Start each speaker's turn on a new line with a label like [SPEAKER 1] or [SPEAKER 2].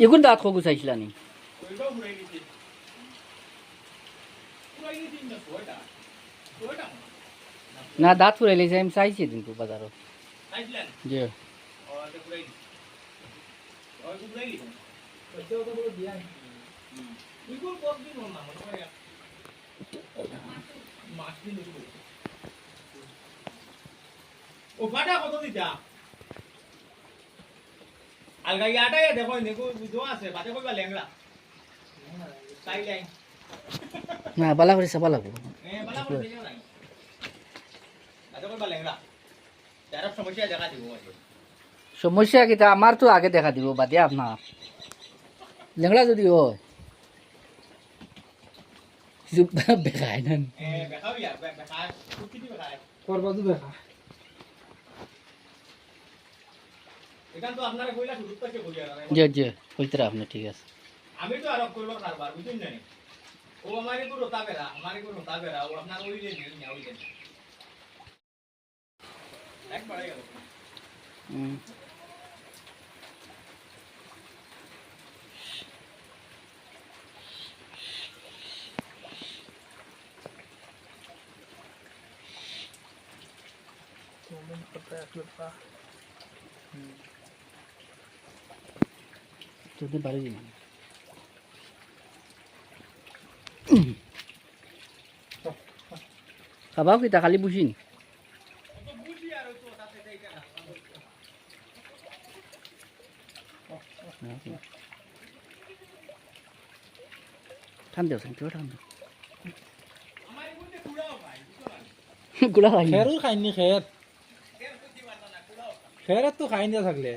[SPEAKER 1] এগুন দাঁত খগু চাইছিলা নি?
[SPEAKER 2] না,
[SPEAKER 1] দাঁত ফুরাইলে যে আমি চাইছি কিন্তু বাজারত।
[SPEAKER 2] ও ফাটা কত দিতা? আলগা ইয়াটাই দেখো নেকো বুঝো আছে বাতে কইবা লেংড়া। তাই লাই
[SPEAKER 1] না বালা করে চাবা লাগবো
[SPEAKER 2] এ বালা করে দিও নাই। বাতে কইবা লেংড়া। যারা সমস্যা দেখা দিব
[SPEAKER 1] আমার তো আগে দেখা দিব বাদে আপনার লেংড়া যদি হয়। বেকায় না।
[SPEAKER 2] তো কইলা শুরু থেকে বলি আর
[SPEAKER 1] যে যে কইতে আপনি ঠিক আছে
[SPEAKER 2] আমি তো আরব করব কারবার বুঝুন জানি ও আমারে তো রোতা বেরা আমারে কো রোতা বেরা ও আপনার ওই যে নেই না ওই যে এক বাড়াই গেল
[SPEAKER 1] হুম। যদি বাড়ি দিন খাবাও কিতা খালি বুঝিন
[SPEAKER 2] তো বুঝি আর তো তাতে দেই কেন
[SPEAKER 1] ঠান্ডা আছে কেউ ঠান্ডা
[SPEAKER 2] আমারে বলতে কুড়াও ভাই বুঝছো না
[SPEAKER 1] গুড়া খাই
[SPEAKER 3] খেরও খাইনি খের
[SPEAKER 2] এর তো দিবা না কুড়াও
[SPEAKER 3] খেরের তো খাই না থাকলে